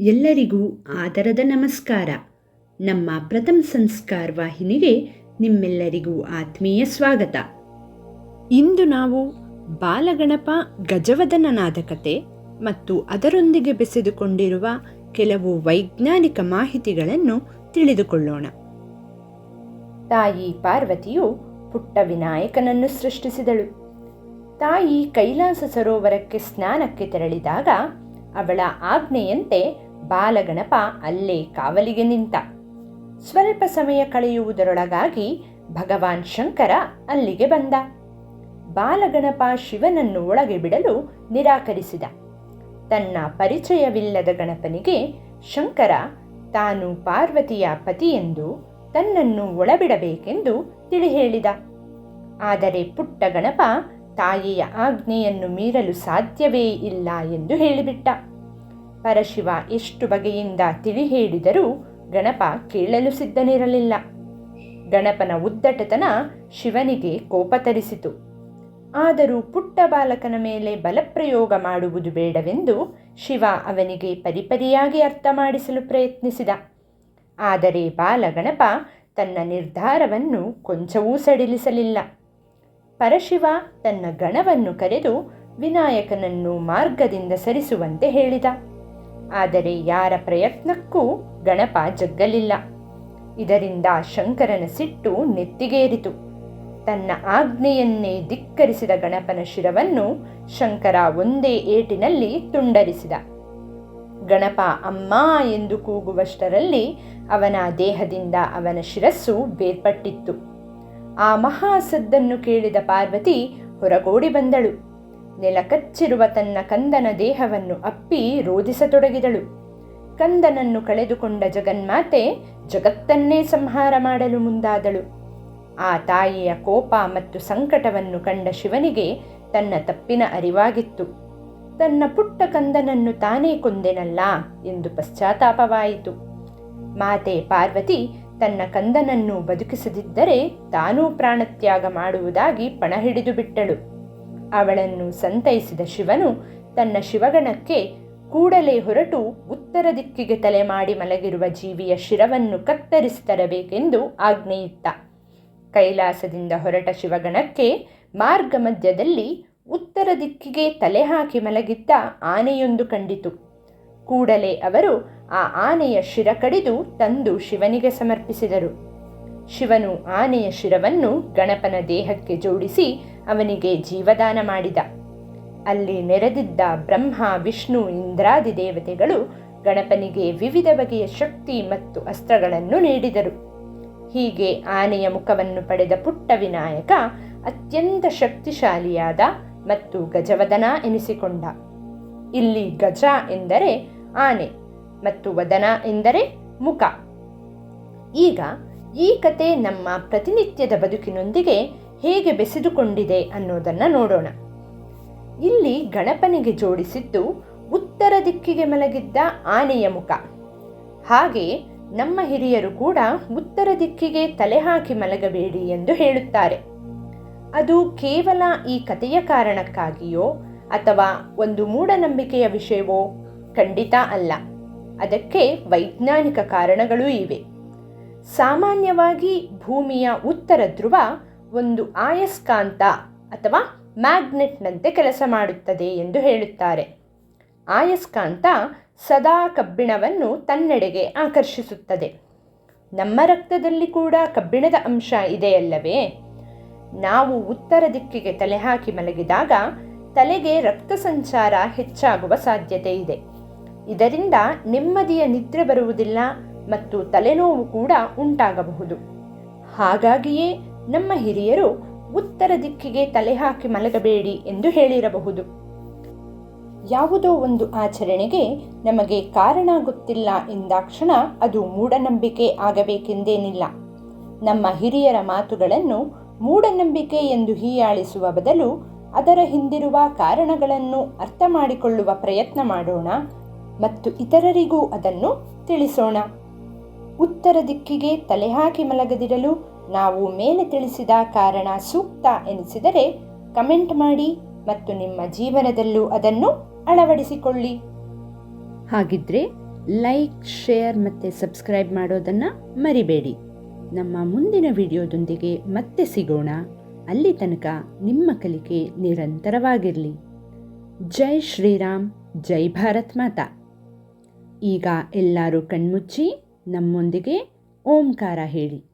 ಎಲ್ಲರಿಗೂ ಆದರದ ನಮಸ್ಕಾರ. ನಮ್ಮ ಪ್ರಥಮ ಸಂಸ್ಕಾರ ವಾಹಿನಿಗೆ ನಿಮ್ಮೆಲ್ಲರಿಗೂ ಆತ್ಮೀಯ ಸ್ವಾಗತ. ಇಂದು ನಾವು ಬಾಲಗಣಪ ಗಜವದನನಾದ ಕತೆ ಮತ್ತು ಅದರೊಂದಿಗೆ ಬೆಸೆದುಕೊಂಡಿರುವ ಕೆಲವು ವೈಜ್ಞಾನಿಕ ಮಾಹಿತಿಗಳನ್ನು ತಿಳಿದುಕೊಳ್ಳೋಣ. ತಾಯಿ ಪಾರ್ವತಿಯು ಪುಟ್ಟ ವಿನಾಯಕನನ್ನು ಸೃಷ್ಟಿಸಿದಳು. ತಾಯಿ ಕೈಲಾಸ ಸರೋವರಕ್ಕೆ ಸ್ನಾನಕ್ಕೆ ತೆರಳಿದಾಗ ಅವಳ ಆಜ್ಞೆಯಂತೆ ಬಾಲಗಣಪ ಅಲ್ಲೇ ಕಾವಲಿಗೆ ನಿಂತ. ಸ್ವಲ್ಪ ಸಮಯ ಕಳೆಯುವುದರೊಳಗಾಗಿ ಭಗವಾನ್ ಶಂಕರ ಅಲ್ಲಿಗೆ ಬಂದ. ಬಾಲಗಣಪ ಶಿವನನ್ನು ಒಳಗೆ ಬಿಡಲು ನಿರಾಕರಿಸಿದ. ತನ್ನ ಪರಿಚಯವಿಲ್ಲದ ಗಣಪನಿಗೆ ಶಂಕರ, ತಾನು ಪಾರ್ವತಿಯ ಪತಿಯೆಂದು ತನ್ನನ್ನು ಒಳಬಿಡಬೇಕೆಂದು ತಿಳಿ ಹೇಳಿದ ಆದರೆ ಪುಟ್ಟ ಗಣಪ ತಾಯಿಯ ಆಜ್ಞೆಯನ್ನು ಮೀರಲು ಸಾಧ್ಯವೇ ಇಲ್ಲ ಎಂದು ಹೇಳಿಬಿಟ್ಟ. ಪರಶಿವ ಎಷ್ಟು ಬಗೆಯಿಂದ ತಿಳಿ ಹೇಳಿದರೂ ಗಣಪ ಕೇಳಲು ಸಿದ್ಧನಿರಲಿಲ್ಲ. ಗಣಪನ ಉದ್ದಟತನ ಶಿವನಿಗೆ ಕೋಪ ತರಿಸಿತು. ಆದರೂ ಪುಟ್ಟ ಬಾಲಕನ ಮೇಲೆ ಬಲಪ್ರಯೋಗ ಮಾಡುವುದು ಬೇಡವೆಂದು ಶಿವ ಅವನಿಗೆ ಪರಿಪರಿಯಾಗಿ ಅರ್ಥ ಮಾಡಿಸಲು ಪ್ರಯತ್ನಿಸಿದ. ಆದರೆ ಬಾಲಗಣಪ ತನ್ನ ನಿರ್ಧಾರವನ್ನು ಕೊಂಚವೂ ಸಡಿಲಿಸಲಿಲ್ಲ. ಪರಶಿವ ತನ್ನ ಗಣವನ್ನು ಕರೆದು ವಿನಾಯಕನನ್ನು ಮಾರ್ಗದಿಂದ ಸರಿಸುವಂತೆ ಹೇಳಿದ. ಆದರೆ ಯಾರ ಪ್ರಯತ್ನಕ್ಕೂ ಗಣಪ ಜಗ್ಗಲಿಲ್ಲ. ಇದರಿಂದ ಶಂಕರನ ಸಿಟ್ಟು ನೆತ್ತಿಗೇರಿತು. ತನ್ನ ಆಜ್ಞೆಯನ್ನೇ ಧಿಕ್ಕರಿಸಿದ ಗಣಪನ ಶಿರವನ್ನು ಶಂಕರ ಒಂದೇ ಏಟಿನಲ್ಲಿ ತುಂಡರಿಸಿದ. ಗಣಪ ಅಮ್ಮ ಎಂದು ಕೂಗುವಷ್ಟರಲ್ಲಿ ಅವನ ದೇಹದಿಂದ ಅವನ ಶಿರಸ್ಸು ಬೇರ್ಪಟ್ಟಿತ್ತು. ಆ ಮಹಾಸದ್ದನ್ನು ಕೇಳಿದ ಪಾರ್ವತಿ ಹೊರಗೋಡಿ ಬಂದಳು. ನೆಲಕಚ್ಚಿರುವ ತನ್ನ ಕಂದನ ದೇಹವನ್ನು ಅಪ್ಪಿ ರೋಧಿಸತೊಡಗಿದಳು. ಕಂದನನ್ನು ಕಳೆದುಕೊಂಡ ಜಗನ್ಮಾತೆ ಜಗತ್ತನ್ನೇ ಸಂಹಾರ ಮಾಡಲು ಮುಂದಾದಳು. ಆ ತಾಯಿಯ ಕೋಪ ಮತ್ತು ಸಂಕಟವನ್ನು ಕಂಡ ಶಿವನಿಗೆ ತನ್ನ ತಪ್ಪಿನ ಅರಿವಾಗಿತ್ತು. ತನ್ನ ಪುಟ್ಟ ಕಂದನನ್ನು ತಾನೇ ಕೊಂದೆನಲ್ಲ ಎಂದು ಪಶ್ಚಾತ್ತಾಪವಾಯಿತು. ಮಾತೆ ಪಾರ್ವತಿ ತನ್ನ ಕಂದನನ್ನು ಬದುಕಿಸದಿದ್ದರೆ ತಾನೂ ಪ್ರಾಣತ್ಯಾಗ ಮಾಡುವುದಾಗಿ ಪಣ ಹಿಡಿದು ಬಿಟ್ಟಳು. ಅವಳನ್ನು ಸಂತೈಸಿದ ಶಿವನು ತನ್ನ ಶಿವಗಣಕ್ಕೆ ಕೂಡಲೇ ಹೊರಟು ಉತ್ತರ ದಿಕ್ಕಿಗೆ ತಲೆ ಮಾಡಿ ಮಲಗಿರುವ ಜೀವಿಯ ಶಿರವನ್ನು ಕತ್ತರಿಸಿ ತರಬೇಕೆಂದು ಆಜ್ಞೆಯಿತ್ತ. ಕೈಲಾಸದಿಂದ ಹೊರಟ ಶಿವಗಣಕ್ಕೆ ಮಾರ್ಗ ಮಧ್ಯದಲ್ಲಿ ಉತ್ತರ ದಿಕ್ಕಿಗೆ ತಲೆ ಹಾಕಿ ಮಲಗಿದ್ದ ಆನೆಯೊಂದು ಕಂಡಿತು. ಕೂಡಲೇ ಅವರು ಆ ಆನೆಯ ಶಿರ ಕಡಿದು ತಂದು ಶಿವನಿಗೆ ಸಮರ್ಪಿಸಿದರು. ಶಿವನು ಆನೆಯ ಶಿರವನ್ನು ಗಣಪನ ದೇಹಕ್ಕೆ ಜೋಡಿಸಿ ಅವನಿಗೆ ಜೀವದಾನ ಮಾಡಿದ. ಅಲ್ಲಿ ನೆರೆದಿದ್ದ ಬ್ರಹ್ಮ, ವಿಷ್ಣು, ಇಂದ್ರಾದಿ ದೇವತೆಗಳು ಗಣಪನಿಗೆ ವಿವಿಧ ಬಗೆಯ ಶಕ್ತಿ ಮತ್ತು ಅಸ್ತ್ರಗಳನ್ನು ನೀಡಿದರು. ಹೀಗೆ ಆನೆಯ ಮುಖವನ್ನು ಪಡೆದ ಪುಟ್ಟ ವಿನಾಯಕ ಅತ್ಯಂತ ಶಕ್ತಿಶಾಲಿಯಾದ ಮತ್ತು ಗಜವದನ ಎನಿಸಿಕೊಂಡ. ಇಲ್ಲಿ ಗಜ ಎಂದರೆ ಆನೆ ಮತ್ತು ವದನ ಎಂದರೆ ಮುಖ. ಈಗ ಈ ಕತೆ ನಮ್ಮ ಪ್ರತಿನಿತ್ಯದ ಬದುಕಿನೊಂದಿಗೆ ಹೇಗೆ ಬೆಸೆದುಕೊಂಡಿದೆ ಅನ್ನೋದನ್ನು ನೋಡೋಣ. ಇಲ್ಲಿ ಗಣಪನಿಗೆ ಜೋಡಿಸಿದ್ದು ಉತ್ತರ ದಿಕ್ಕಿಗೆ ಮಲಗಿದ್ದ ಆನೆಯ ಮುಖ. ಹಾಗೆ ನಮ್ಮ ಹಿರಿಯರು ಕೂಡ ಉತ್ತರ ದಿಕ್ಕಿಗೆ ತಲೆ ಹಾಕಿ ಮಲಗಬೇಡಿ ಎಂದು ಹೇಳುತ್ತಾರೆ. ಅದು ಕೇವಲ ಈ ಕಥೆಯ ಕಾರಣಕ್ಕಾಗಿಯೋ ಅಥವಾ ಒಂದು ಮೂಢನಂಬಿಕೆಯ ವಿಷಯವೋ? ಖಂಡಿತ ಅಲ್ಲ. ಅದಕ್ಕೆ ವೈಜ್ಞಾನಿಕ ಕಾರಣಗಳೂ ಇವೆ. ಸಾಮಾನ್ಯವಾಗಿ ಭೂಮಿಯ ಉತ್ತರ ಧ್ರುವ ಒಂದು ಆಯಸ್ಕಾಂತ ಅಥವಾ ಮ್ಯಾಗ್ನೆಟ್ನಂತೆ ಕೆಲಸ ಮಾಡುತ್ತದೆ ಎಂದು ಹೇಳುತ್ತಾರೆ. ಆಯಸ್ಕಾಂತ ಸದಾ ಕಬ್ಬಿಣವನ್ನು ತನ್ನೆಡೆಗೆ ಆಕರ್ಷಿಸುತ್ತದೆ. ನಮ್ಮ ರಕ್ತದಲ್ಲಿ ಕೂಡ ಕಬ್ಬಿಣದ ಅಂಶ ಇದೆಯಲ್ಲವೇ? ನಾವು ಉತ್ತರ ದಿಕ್ಕಿಗೆ ತಲೆ ಹಾಕಿ ಮಲಗಿದಾಗ ತಲೆಗೆ ರಕ್ತ ಸಂಚಾರ ಹೆಚ್ಚಾಗುವ ಸಾಧ್ಯತೆ ಇದೆ. ಇದರಿಂದ ನೆಮ್ಮದಿಯ ನಿದ್ರೆ ಬರುವುದಿಲ್ಲ ಮತ್ತು ತಲೆನೋವು ಕೂಡ ಉಂಟಾಗಬಹುದು. ಹಾಗಾಗಿಯೇ ನಮ್ಮ ಹಿರಿಯರು ಉತ್ತರ ದಿಕ್ಕಿಗೆ ತಲೆ ಹಾಕಿ ಮಲಗಬೇಡಿ ಎಂದು ಹೇಳಿರಬಹುದು. ಯಾವುದೋ ಒಂದು ಆಚರಣೆಗೆ ನಮಗೆ ಕಾರಣ ಗೊತ್ತಿಲ್ಲ ಎಂದಾಕ್ಷಣ ಅದು ಮೂಢನಂಬಿಕೆ ಆಗಬೇಕೆಂದೇನಿಲ್ಲ. ನಮ್ಮ ಹಿರಿಯರ ಮಾತುಗಳನ್ನು ಮೂಢನಂಬಿಕೆ ಎಂದು ಹೀಯಾಳಿಸುವ ಬದಲು ಅದರ ಹಿಂದಿರುವ ಕಾರಣಗಳನ್ನು ಅರ್ಥ ಮಾಡಿಕೊಳ್ಳುವ ಪ್ರಯತ್ನ ಮಾಡೋಣ ಮತ್ತು ಇತರರಿಗೂ ಅದನ್ನು ತಿಳಿಸೋಣ. ಉತ್ತರ ದಿಕ್ಕಿಗೆ ತಲೆ ಹಾಕಿ ಮಲಗದಿರಲು ನಾವು ಮೇಲೆ ತಿಳಿಸಿದ ಕಾರಣ ಸೂಕ್ತ ಎನಿಸಿದರೆ ಕಮೆಂಟ್ ಮಾಡಿ ಮತ್ತು ನಿಮ್ಮ ಜೀವನದಲ್ಲೂ ಅದನ್ನು ಅಳವಡಿಸಿಕೊಳ್ಳಿ. ಹಾಗಿದ್ರೆ ಲೈಕ್, ಶೇರ್ ಮತ್ತು ಸಬ್ಸ್ಕ್ರೈಬ್ ಮಾಡೋದನ್ನು ಮರಿಬೇಡಿ. ನಮ್ಮ ಮುಂದಿನ ವಿಡಿಯೋದೊಂದಿಗೆ ಮತ್ತೆ ಸಿಗೋಣ. ಅಲ್ಲಿ ತನಕ ನಿಮ್ಮ ಕಲಿಕೆ ನಿರಂತರವಾಗಿರಲಿ. ಜೈ ಶ್ರೀರಾಮ್, ಜೈ ಭಾರತ್ ಮಾತಾ. ಈಗ ಎಲ್ಲರೂ ಕಣ್ಮುಚ್ಚಿ. ನಮ್ಮೊಂದಿಗೆ ಓಂಕಾರ ಹೇಳಿ.